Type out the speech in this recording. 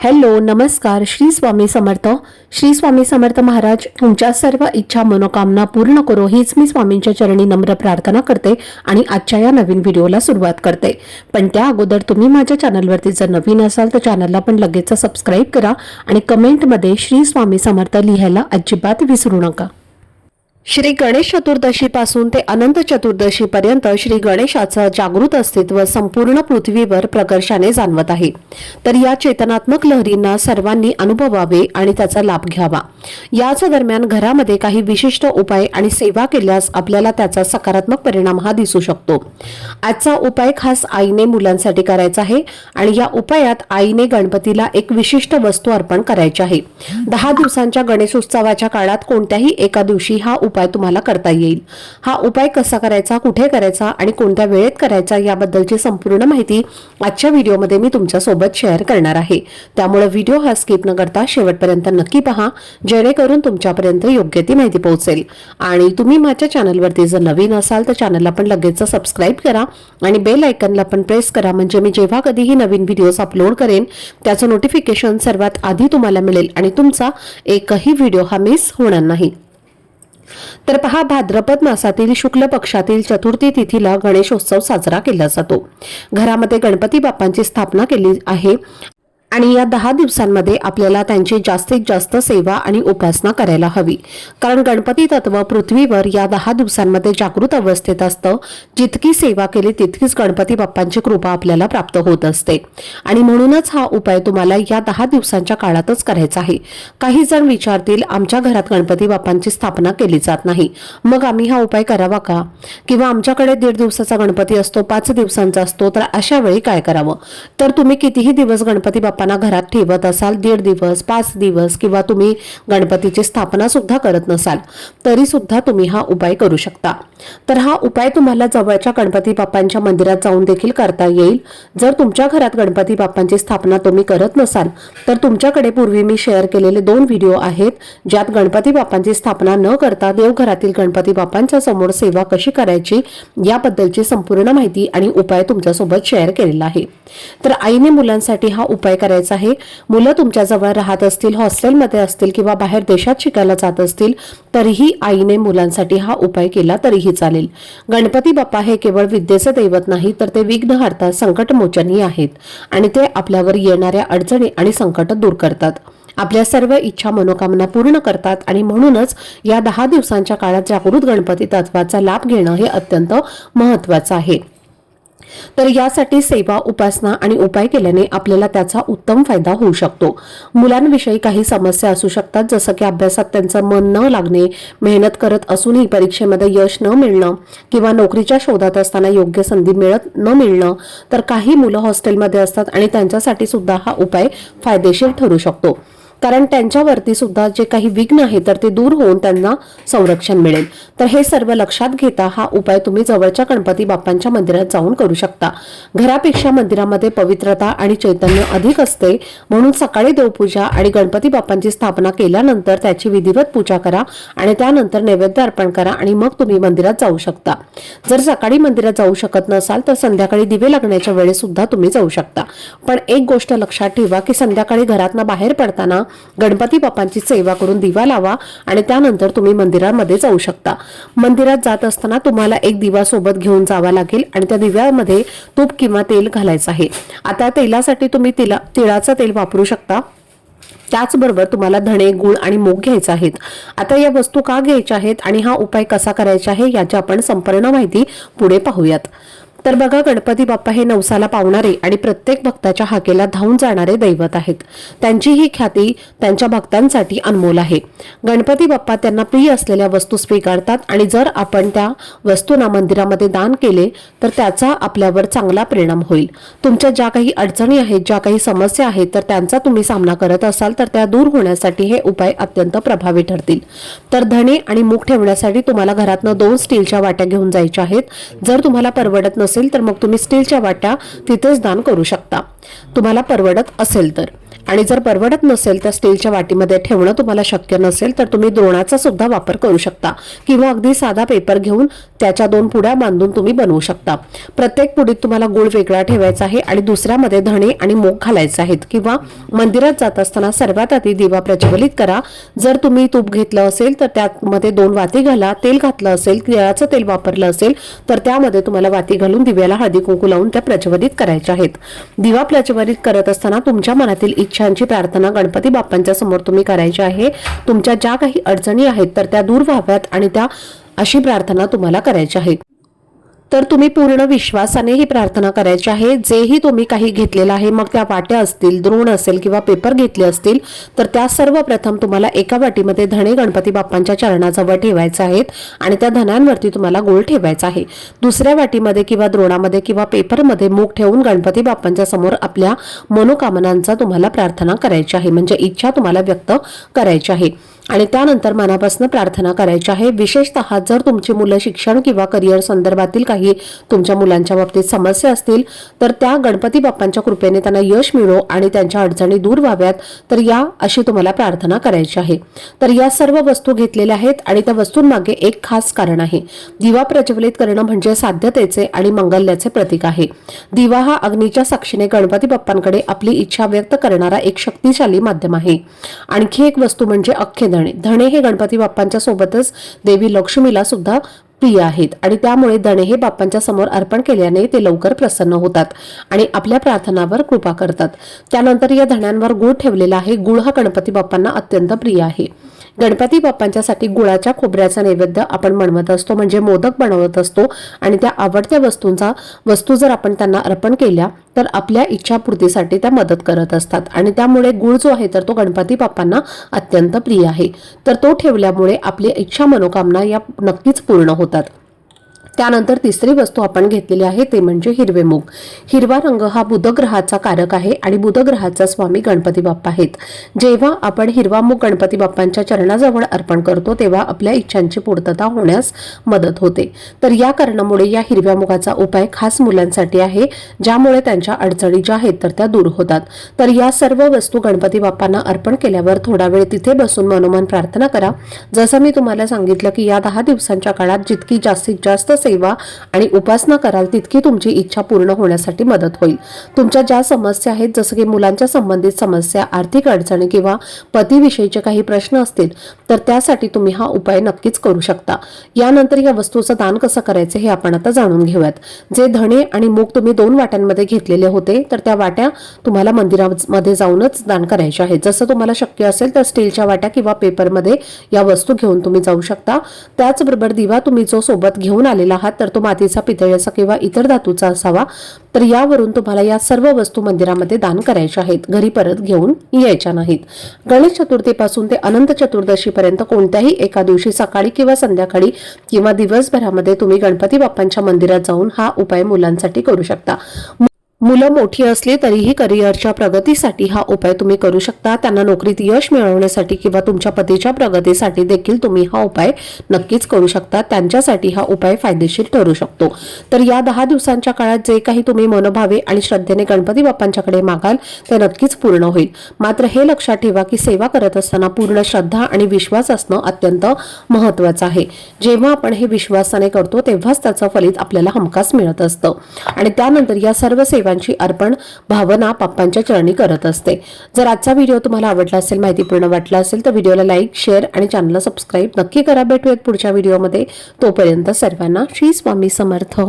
Hello नमस्कार. श्री स्वामी समर्थ. श्री स्वामी समर्थ महाराज तुमच्या सर्व इच्छा मनोकामना पूर्ण करो हीच मी स्वामींच्या चरणी नम्र प्रार्थना करते आणि आजच्या या नवीन व्हिडिओला सुरुवात करते. पण त्या अगोदर तुम्ही माझ्या चॅनलवरती जर नवीन असाल तर चॅनलला पण लगेच सबस्क्राईब करा आणि कमेंटमध्ये श्री स्वामी समर्थ लिहायला अजिबात विसरू नका. श्री गणेश चतुर्दशीपासून ते अनंत चतुर्दशीपर्यंत श्री गणेशाचं जागृत अस्तित्व संपूर्ण पृथ्वीवर प्रकर्षाने जाणवत आहे. तर या चेतनात्मक लहरींना सर्वांनी अनुभवावे आणि त्याचा लाभ घ्यावा. याच दरम्यान घरामध्ये काही विशिष्ट उपाय आणि सेवा केल्यास आपल्याला त्याचा सकारात्मक परिणाम हा दिसू शकतो. आजचा उपाय खास आईने मुलांसाठी करायचा आहे आणि या उपायात आईने गणपतीला एक विशिष्ट वस्तू अर्पण करायची आहे. दहा दिवसांच्या गणेशोत्सवाच्या काळात कोणत्याही एका दिवशी हा उपाय तुम्हाला करता येईल. हा उपाय कसा करायचा कुठे करायचा आणि कोणत्या वेळेत करायचा याबद्दलची संपूर्ण माहिती आजच्या व्हिडिओमध्ये मी तुमच्यासोबत शेअर करणार आहे. त्यामुळे व्हिडिओ हा स्किप न करता शेवटपर्यंत नक्की पहा जेणेकरून तुमच्यापर्यंत योग्य ती माहिती पोहोचेल. आणि तुम्ही माझ्या चॅनलवरती जर नवीन असाल तर चॅनलला पण लगेच सबस्क्राईब करा आणि बेल आयकनला पण प्रेस करा. म्हणजे मी जेव्हा कधीही नवीन व्हिडिओज अपलोड करेन त्याचं नोटिफिकेशन सर्वात आधी तुम्हाला मिळेल आणि तुमचा एकही व्हिडिओ हा मिस होणार नाही. तर पहा भाद्रपद मासातील शुक्ल पक्षातील चतुर्थी तिथीला गणेशोत्सव साजरा केला जातो. घरामध्ये गणपती बाप्पांची स्थापना केली आहे. आणि या दहा दिवसांमध्ये आपल्याला त्यांची जास्तीत जास्त सेवा आणि उपासना करायला हवी. कारण गणपती तत्व पृथ्वीवर या दहा दिवसांमध्ये जागृत अवस्थेत असतं. जितकी सेवा केली तितकीच गणपती बाप्पांची कृपा आपल्याला प्राप्त होत असते. आणि म्हणूनच हा उपाय तुम्हाला या दहा दिवसांच्या काळातच करायचा आहे. काही जण विचारतील आमच्या घरात गणपती बाप्पांची स्थापना केली जात नाही. मग आम्ही हा उपाय करावा का? किंवा आमच्याकडे दीड दिवसाचा गणपती असतो पाच दिवसांचा असतो तर अशा वेळी काय करावं? तर तुम्ही कितीही दिवस गणपती बाप्पा बाप्पांना घरात ठेवत असाल दीड दिवस पाच दिवस किंवा तुम्ही गणपतीची स्थापना सुद्धा करत नसाल तरी सुद्धा तुम्ही हा उपाय करू शकता. तर हा उपाय तुम्हाला जवळच्या गणपती बाप्पांच्या मंदिरात जाऊन देखील करता येईल. जर तुमच्या घरात गणपती बाप्पांची स्थापना तुम्ही करत नसाल तर तुमच्याकडे पूर्वी मी शेअर केलेले दोन व्हिडिओ आहेत ज्यात गणपती बाप्पांची स्थापना न करता देवघरातील गणपती बाप्पांच्या समोर सेवा कशी करायची याबद्दलची संपूर्ण माहिती आणि उपाय तुमच्यासोबत शेअर केलेला आहे. तर आईने मुलांसाठी हा उपाय करायचं आहे. मुलं तुमच्या जवळ राहत असतील हॉस्टेलमध्ये असतील किंवा बाहेर देशात शिकायला जात असतील तरीही आईने मुलांसाठी हा उपाय केला तरीही चालेल. गणपती बाप्पा हे केवळ विद्येचं दैवत नाही तर ते विघ्नहर्ता संकटमोचनही आहेत आणि ते आपल्यावर येणाऱ्या अडचणी आणि संकट दूर करतात. आपल्या सर्व इच्छा मनोकामना पूर्ण करतात आणि म्हणूनच या दहा दिवसांच्या काळात जागृत गणपती तत्वाचा लाभ घेणं हे अत्यंत महत्वाचं आहे. तर यासाठी सेवा उपासना आणि उपाय केल्याने आपल्याला त्याचा उत्तम फायदा होऊ शकतो. मुलांविषयी काही समस्या असू शकतात जसं की अभ्यासात त्यांचं मन न लागणे मेहनत करत असूनही परीक्षेमध्ये यश न मिळणं किंवा नोकरीच्या शोधात असताना योग्य संधी मिळत न मिळणं तर काही मुलं हॉस्टेलमध्ये असतात आणि त्यांच्यासाठी सुद्धा हा उपाय फायदेशीर ठरू शकतो. कारण त्यांच्यावरती सुद्धा जे काही विघ्न आहे तर ते दूर होऊन त्यांना संरक्षण मिळेल. तर हे सर्व लक्षात घेता हा उपाय तुम्ही जवळच्या गणपती बाप्पांच्या मंदिरात जाऊन करू शकता. घरापेक्षा मंदिरामध्ये पवित्रता आणि चैतन्य अधिक असते म्हणून सकाळी देवपूजा आणि गणपती बाप्पांची स्थापना केल्यानंतर त्याची विधिवत पूजा करा आणि त्यानंतर नैवेद्य अर्पण करा आणि मग तुम्ही मंदिरात जाऊ शकता. जर सकाळी मंदिरात जाऊ शकत नसाल तर संध्याकाळी दिवे लागण्याच्या वेळेस सुद्धा तुम्ही जाऊ शकता. पण एक गोष्ट लक्षात ठेवा की संध्याकाळी घरातनं बाहेर पडताना गणपती बाप्पांची सेवा करून दिवा लावा आणि त्यानंतर तुम्ही मंदिरामध्ये जाऊ शकता. मंदिरात जात असताना तुम्हाला एक दिवा सोबत घेऊन जावा लागेल आणि त्या दिव्यामध्ये तूप किंवा तेल घालायचं आहे. आता तेलासाठी तुम्ही तिला तिळाचं तेल वापरू शकता. त्याचबरोबर तुम्हाला धणे गुळ आणि मूग घ्यायचे आहेत. आता या वस्तू का घ्यायच्या आहेत आणि हा उपाय कसा करायचा आहे याची आपण संपूर्ण माहिती पुढे पाहूयात. तर बघा गणपती बाप्पा हे नवसाला पावणारे आणि प्रत्येक भक्ताच्या हाकेला धावून जाणारे दैवत आहेत. त्यांची ही ख्याती त्यांच्या भक्तांसाठी अनमोल आहे. गणपती बाप्पा त्यांना प्रिय असलेल्या वस्तू स्वीकारतात आणि जर आपण त्या वस्तूंना मंदिरामध्ये दान केले तर त्याचा आपल्यावर चांगला परिणाम होईल. तुमच्या ज्या काही अडचणी आहेत ज्या काही समस्या आहेत तर त्यांचा तुम्ही सामना करत असाल तर त्या दूर होण्यासाठी हे उपाय अत्यंत प्रभावी ठरतील. तर धणे आणि मुख ठेवण्यासाठी तुम्हाला घरातनं दोन स्टीलच्या वाट्या घेऊन जायच्या आहेत. जर तुम्हाला परवडत नसेल तर मग तुम्ही स्टीलच्या वाट्या तिथेच दान करू शकता. तुम्हाला परवडत असेल तर. आणि जर परवडत नसेल तर स्टीलच्या वाटीमध्ये ठेवणं तुम्हाला शक्य नसेल तर तुम्ही द्रोणाचा सुद्धा वापर करू शकता. किंवा अगदी साधा पेपर घेऊन त्याच्या दोन पुड्या बांधून तुम्ही बनवू शकता. प्रत्येक पुडीत तुम्हाला गुळ वेगळा ठेवायचा आहे आणि दुसऱ्यामध्ये धणे आणि मूग घालायचे आहेत. किंवा मंदिरात जात असताना सर्वात आधी दिवा प्रज्वलित करा. जर तुम्ही तूप घेतलं असेल तर त्यामध्ये दोन वाती घाला. तेल घातलं असेल तिळाचं तेल वापरलं असेल तर त्यामध्ये तुम्हाला वाती घालून दिव्याला हळदी कुंकू लावून त्या प्रज्वलित करायच्या आहेत. दिवा प्रज्वलित करत असताना तुमच्या मनातील इच्छा इच्छांची प्रार्थना गणपती बाप्पांच्या समोर तुम्ही करायची आहे. तुमच्या ज्या काही अडचणी आहेत तर त्या दूर व्हाव्यात आणि त्या अशी प्रार्थना तुम्हाला करायची आहे. तर तुम्ही पूर्ण विश्वासाने ही प्रार्थना करायची आहे. जेही तुम्ही काही घेतलेलं आहे मग त्या वाट्या असतील द्रोण असेल किंवा पेपर घेतले असतील तर त्या सर्वप्रथम तुम्हाला एका वाटीमध्ये धणे गणपती बाप्पांच्या चरणाजवळ ठेवायचे आहेत आणि त्या धनांवरती तुम्हाला गोळ ठेवायचा आहे. दुसऱ्या वाटीमध्ये किंवा द्रोणामध्ये किंवा पेपरमध्ये मूग ठेवून गणपती बाप्पांच्या समोर आपल्या मनोकामनांचा तुम्हाला प्रार्थना करायची आहे. म्हणजे इच्छा तुम्हाला व्यक्त करायची आहे. आणि त्यानंतर मनापासून प्रार्थना करायची आहे. विशेषतः जर तुमची मुलं शिक्षण किंवा करिअर संदर्भातील काही तुमच्या मुलांच्या बाबतीत समस्या असतील तर त्या गणपती बाप्पांच्या कृपेने त्यांना यश मिळो आणि त्यांच्या अडचणी दूर व्हाव्यात. तर या अशी तुम्हाला प्रार्थना करायची आहे. तर या सर्व वस्तू घेतलेल्या आहेत आणि त्या वस्तूंमागे एक खास कारण आहे. दिवा प्रज्वलित करणं म्हणजे साध्यतेचे आणि मंगल्याचे प्रतीक आहे. दिवा हा अग्नीच्या साक्षीने गणपती बाप्पांकडे आपली इच्छा व्यक्त करणारा एक शक्तिशाली माध्यम आहे. आणखी एक वस्तू म्हणजे अख्खेदण धणे. धणे हे गणपती बाप्पांच्या सोबतच देवी लक्ष्मीला सुद्धा प्रिय आहेत. आणि त्यामुळे दणे हे बाप्पांच्या समोर अर्पण केल्याने ते लवकर प्रसन्न होतात आणि आपल्या प्रार्थनावर कृपा करतात. त्यानंतर या धण्यांवर गुळ ठेवलेला आहे. गुळ हा गणपती बाप्पांना अत्यंत प्रिय आहे. गणपती बाप्पांच्यासाठी गुळाच्या खोबऱ्याचा नैवेद्य आपण बनवत असतो म्हणजे मोदक बनवत असतो आणि त्या आवडत्या वस्तूंचा वस्तू जर आपण त्यांना अर्पण केल्या तर आपल्या इच्छापूर्तीसाठी त्या मदत करत असतात. आणि त्यामुळे गुळ जो आहे तर तो गणपती बाप्पांना अत्यंत प्रिय आहे. तर तो ठेवल्यामुळे आपली इच्छा मनोकामना या नक्कीच पूर्ण होतात. त्यानंतर तिसरी वस्तू आपण घेतलेली आहे ते म्हणजे हिरवे मूग. हिरवा रंग हा बुधग्रहाचा कारक आहे आणि बुधग्रहाचा स्वामी गणपती बाप्पा आहेत. जेव्हा आपण हिरवा मूग गणपती बाप्पांच्या चरणाजवळ अर्पण करतो तेव्हा आपल्या इच्छांची पूर्तता होण्यास मदत होते. तर या कारणामुळे या हिरव्या मुगाचा उपाय खास मुलांसाठी आहे ज्यामुळे त्यांच्या अडचणी ज्या आहेत तर त्या दूर होतात. तर या सर्व वस्तू गणपती बाप्पांना अर्पण केल्यावर थोडा वेळ तिथे बसून मनोमन प्रार्थना करा. जसं मी तुम्हाला सांगितलं की या दहा दिवसांच्या काळात जितकी जास्तीत जास्त सेवा आणि उपासना कराल तितकी तुमची इच्छा पूर्ण होण्यासाठी मदत होईल. तुमच्या ज्या समस्या आहेत जसं की मुलांच्या संबंधित समस्या आर्थिक अडचणी किंवा पतीविषयीचे काही प्रश्न असतील तर त्यासाठी तुम्ही हा उपाय नक्कीच करू शकता. यानंतर या वस्तूचं दान कसं करायचं हे आपण आता जाणून घेऊयात. जे धणे आणि मूग तुम्ही दोन वाट्यांमध्ये घेतलेले होते तर त्या वाट्या तुम्हाला मंदिरामध्ये जाऊनच दान करायच्या आहेत. जसं तुम्हाला शक्य असेल तर स्टीलच्या वाट्या किंवा पेपरमध्ये या वस्तू घेऊन तुम्ही जाऊ शकता. त्याचबरोबर दिवा तुम्ही जो सोबत घेऊन आलेला आहात तर तो मातीचा पितळ्याचा किंवा इतर धातूचा असावा तर यावरून तुम्हाला या सर्व वस्तू मंदिरामध्ये दान करायच्या आहेत. घरी परत घेऊन यायच्या नाहीत. गणेश चतुर्थीपासून ते अनंत चतुर्दशीपर्यंत कोणत्याही एका दिवशी सकाळी किंवा संध्याकाळी किंवा दिवसभरामध्ये तुम्ही गणपती बाप्पांच्या मंदिरात जाऊन हा उपाय मुलांसाठी करू शकता. मुलं मोठी असली तरीही करिअरच्या प्रगतीसाठी हा उपाय तुम्ही करू शकता. त्यांना नोकरीत यश मिळवण्यासाठी किंवा तुमच्या पतीच्या प्रगतीसाठी देखील तुम्ही हा उपाय नक्कीच करू शकता. त्यांच्यासाठी हा उपाय फायदेशीर ठरू शकतो. तर या दहा दिवसांच्या काळात जे काही तुम्ही मनोभावे आणि श्रद्धेने गणपती बाप्पांच्याकडे मागाल ते नक्कीच पूर्ण होईल. मात्र हे लक्षात ठेवा की सेवा करत असताना पूर्ण श्रद्धा आणि विश्वास असणं अत्यंत महत्वाचं आहे. जेव्हा आपण हे विश्वासाने करतो तेव्हाच त्याचं फलित आपल्याला हमखास मिळत असतं. आणि त्यानंतर या सर्व सेवा सेवांची अर्पण भावना पप्पांच्या चरणी करत असते. जर आजचा व्हिडिओ तुम्हाला आवडला असेल माहितीपूर्ण वाटला असेल तर व्हिडिओला लाईक शेअर आणि चॅनलला सबस्क्राईब नक्की करा. भेटूयात पुढच्या व्हिडिओमध्ये. तोपर्यंत सर्वांना श्री स्वामी समर्थ.